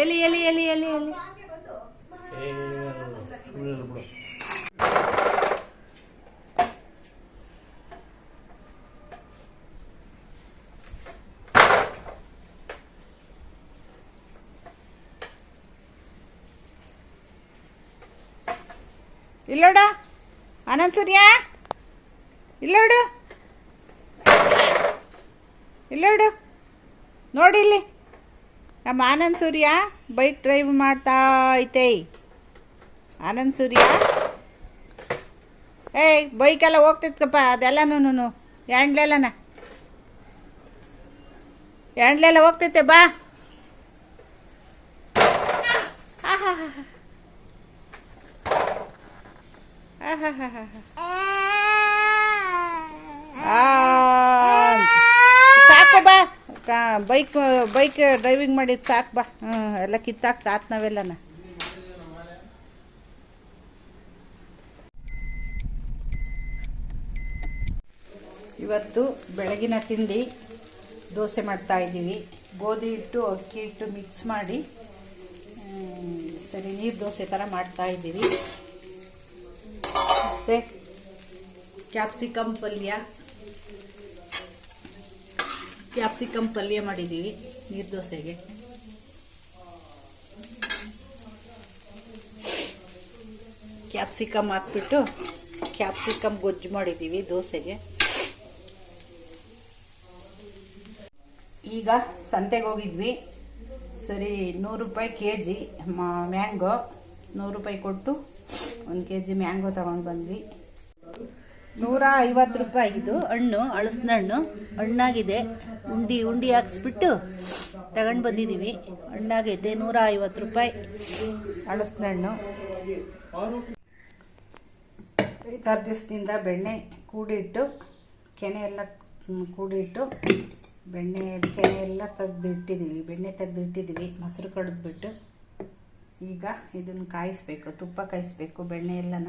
ಎಲ್ಲಿ ಎಲ್ಲಿ ಎಲ್ಲಿ ಎಲ್ಲಿ ಎಲ್ಲಿ? ಇಲ್ಲೋಡ. ಆನಂದ್ ಸೂರ್ಯ ಇಲ್ಲೋಡು. ಇಲ್ಲೋಡು. ನೋಡಿ ಇಲ್ಲಿ. ನಮ್ಮ ಆನಂದ್ ಸೂರ್ಯ ಬೈಕ್ ಡ್ರೈವ್ ಮಾಡ್ತಾ ಐತೆ ಆನಂದ್ ಸೂರ್ಯ ಏಯ್ ಬೈಕೆಲ್ಲ ಹೋಗ್ತಿತ್ಕಪ್ಪ ಅದೆಲ್ಲನೂ ಎಂಡ್ಲೆಲ್ಲನ ಎಂಡ್ಲೆಲ್ಲ ಹೋಗ್ತೈತೆ ಬಾ ಆಹಾಹಾಹಾ. ಆಹಾಹಾಹಾ. ಆ, ಸಾಕು ಬಾ ಕಾ- ಬೈಕ್ ಬೈಕ್ ಡ್ರೈವಿಂಗ್ ಮಾಡಿದ್ ಸಾಕು ಬಾ. ಹ್ಞೂ ಎಲ್ಲ ಕಿತ್ತಾಕ್ ತಾತ್ ನಾವೆಲ್ಲನ. ಇವತ್ತು ಬೆಳಗಿನ ತಿಂಡಿ ದೋಸೆ ಮಾಡ್ತಾ ಇದ್ದೀವಿ. ಗೋಧಿ ಹಿಟ್ಟು, ಅಕ್ಕಿ ಹಿಟ್ಟು ಮಿಕ್ಸ್ ಮಾಡಿ ಸರಿ, ನೀರು ದೋಸೆ ಥರ ಮಾಡ್ತಾ ಇದ್ದೀವಿ. ಮತ್ತು ಕ್ಯಾಪ್ಸಿಕಮ್ ಪಲ್ಯ. ಕ್ಯಾಪ್ಸಿಕಮ್ ಪಲ್ಯ ಮಾಡಿದ್ದೀವಿ ನೀರು ದೋಸೆಗೆ. ಕ್ಯಾಪ್ಸಿಕಮ್ ಹಾಕ್ಬಿಟ್ಟು ಕ್ಯಾಪ್ಸಿಕಮ್ ಗೊಜ್ಜು ಮಾಡಿದ್ದೀವಿ ದೋಸೆಗೆ. ಈಗ ಸಂತೆಗೆ ಹೋಗಿದ್ವಿ. ಸರಿ, ನೂರು ರೂಪಾಯಿ ಕೆ ಜಿ ಮ್ಯಾಂಗೋ. ನೂರು ರೂಪಾಯಿ ಕೊಟ್ಟು ಒಂದು ಕೆ ಜಿ ಮ್ಯಾಂಗೋ ತಗೊಂಡು ಬಂದ್ವಿ. ನೂರ ಐವತ್ತು ರೂಪಾಯಿ ಇದು ಹಣ್ಣು ಹಳಸಿನ ಹಣ್ಣು ಹಣ್ಣಾಗಿದೆ. ಉಂಡಿ ಉಂಡಿ ಹಾಕ್ಸ್ಬಿಟ್ಟು ತಗೊಂಡು ಬಂದಿದ್ದೀವಿ ಹಣ್ಣಾಗೈತೆ ನೂರ ಐವತ್ತು ರೂಪಾಯಿ. ಹಳಸಿನ ಹಣ್ಣು ಐದಾರು ದಿವಸದಿಂದ ಬೆಣ್ಣೆ ಕೂಡಿಟ್ಟು, ಕೆನೆ ಎಲ್ಲ ಕೂಡಿಟ್ಟು ಬೆಣ್ಣೆ, ಕೆನೆ ಎಲ್ಲ ತೆಗ್ದಿಟ್ಟಿದ್ದೀವಿ ಬೆಣ್ಣೆ ತೆಗ್ದಿಟ್ಟಿದ್ದೀವಿ ಮೊಸರು ಕಡಿದ್ಬಿಟ್ಟು ಈಗ ಇದನ್ನು ಕಾಯಿಸ್ಬೇಕು, ತುಪ್ಪ ಕಾಯಿಸ್ಬೇಕು ಬೆಣ್ಣೆ ಎಲ್ಲನ.